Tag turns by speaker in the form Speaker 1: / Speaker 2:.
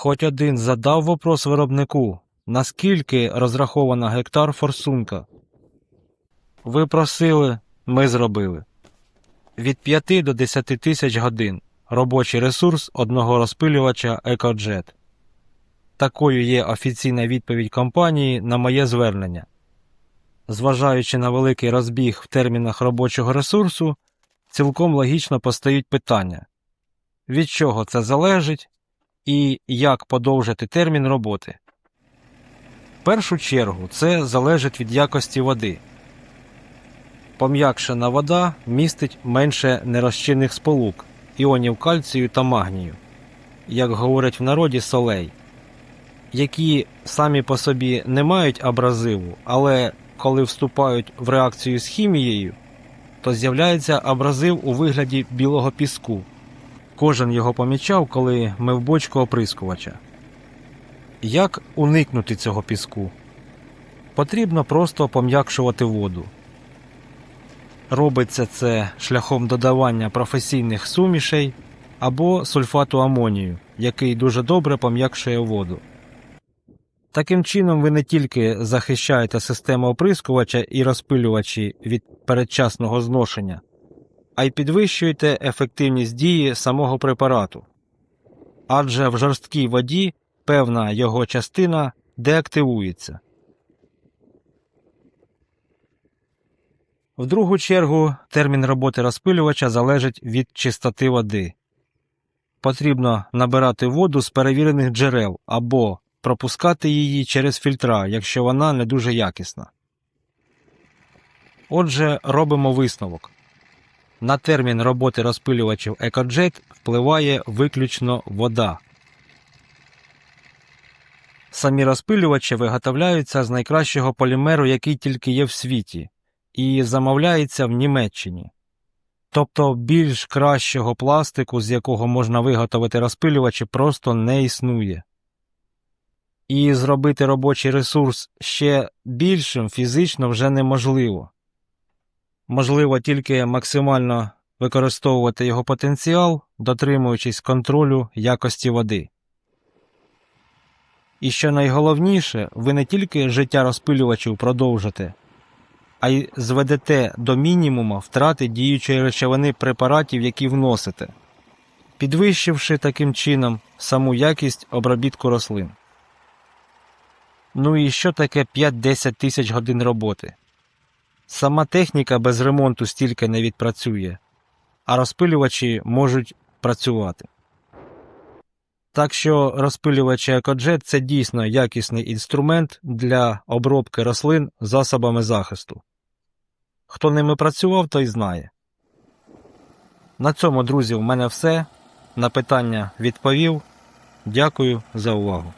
Speaker 1: Хоч один задав вопрос виробнику, наскільки розрахована гектар форсунка. Ви просили, ми зробили. Від 5 до 10 тисяч годин робочий ресурс одного розпилювача EcoJet. Такою є офіційна відповідь компанії на моє звернення. Зважаючи на великий розбіг в термінах робочого ресурсу, цілком логічно постають питання, від чого це залежить і як подовжити термін роботи. В першу чергу це залежить від якості води. Пом'якшена вода містить менше нерозчинних сполук, іонів кальцію та магнію, як говорять в народі солей, які самі по собі не мають абразиву, але коли вступають в реакцію з хімією, то з'являється абразив у вигляді білого піску. Кожен його помічав, коли мив бочку оприскувача. Як уникнути цього піску? Потрібно просто пом'якшувати воду. Робиться це шляхом додавання професійних сумішей або сульфату амонію, який дуже добре пом'якшує воду. Таким чином ви не тільки захищаєте систему оприскувача і розпилювачі від передчасного зношення, а й підвищуєте ефективність дії самого препарату. Адже в жорсткій воді певна його частина деактивується. В другу чергу термін роботи розпилювача залежить від чистоти води. Потрібно набирати воду з перевірених джерел або пропускати її через фільтра, якщо вона не дуже якісна. Отже, робимо висновок. На термін роботи розпилювачів EcoJet впливає виключно вода. Самі розпилювачі виготовляються з найкращого полімеру, який тільки є в світі, і замовляється в Німеччині. Тобто більш кращого пластику, з якого можна виготовити розпилювачі, просто не існує. І зробити робочий ресурс ще більшим фізично вже неможливо. Можливо тільки максимально використовувати його потенціал, дотримуючись контролю якості води. І що найголовніше, ви не тільки життя розпилювачів продовжите, а й зведете до мінімуму втрати діючої речовини препаратів, які вносите, підвищивши таким чином саму якість обробітку рослин. Ну і що таке 5-10 тисяч годин роботи? Сама техніка без ремонту стільки не відпрацює, а розпилювачі можуть працювати. Так що розпилювачі EcoJet – це дійсно якісний інструмент для обробки рослин засобами захисту. Хто ними працював, той знає. На цьому, друзі, в мене все. На питання відповів. Дякую за увагу.